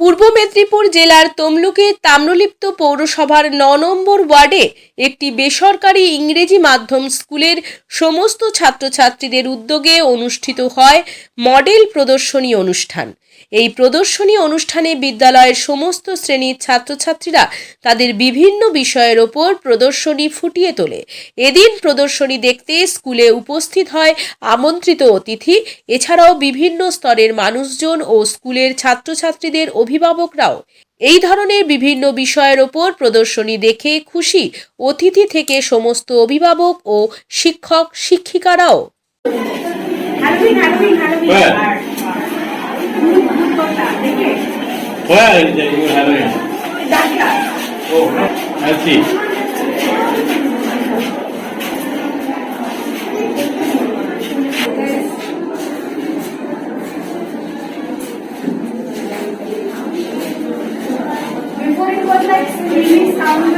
পূর্ব মেদিনীপুর জেলার তমলুকে তাম্রলিপ্ত পৌরসভার ন নম্বর ওয়ার্ডে একটি বেসরকারি ইংরেজি মাধ্যম স্কুলের সমস্ত ছাত্রছাত্রীদের উদ্যোগে অনুষ্ঠিত হয় মডেল প্রদর্শনী অনুষ্ঠান। এই প্রদর্শনী অনুষ্ঠানে বিদ্যালয়ের সমস্ত শ্রেণির ছাত্রছাত্রীরা তাদের বিভিন্ন বিষয়ের ওপর প্রদর্শনী ফুটিয়ে তোলে। এদিন প্রদর্শনী দেখতে স্কুলে উপস্থিত হয় আমন্ত্রিত অতিথি। এছাড়াও বিভিন্ন স্তরের মানুষজন ও স্কুলের ছাত্রছাত্রীদের অভিভাবকরাও। এই ধরনের বিভিন্ন বিষয়ের ওপর প্রদর্শনী দেখে খুশি অতিথি থেকে সমস্ত অভিভাবক ও শিক্ষক শিক্ষিকারাও Where that you are having it? Dhaka. Oh, I see. Before it was like really sound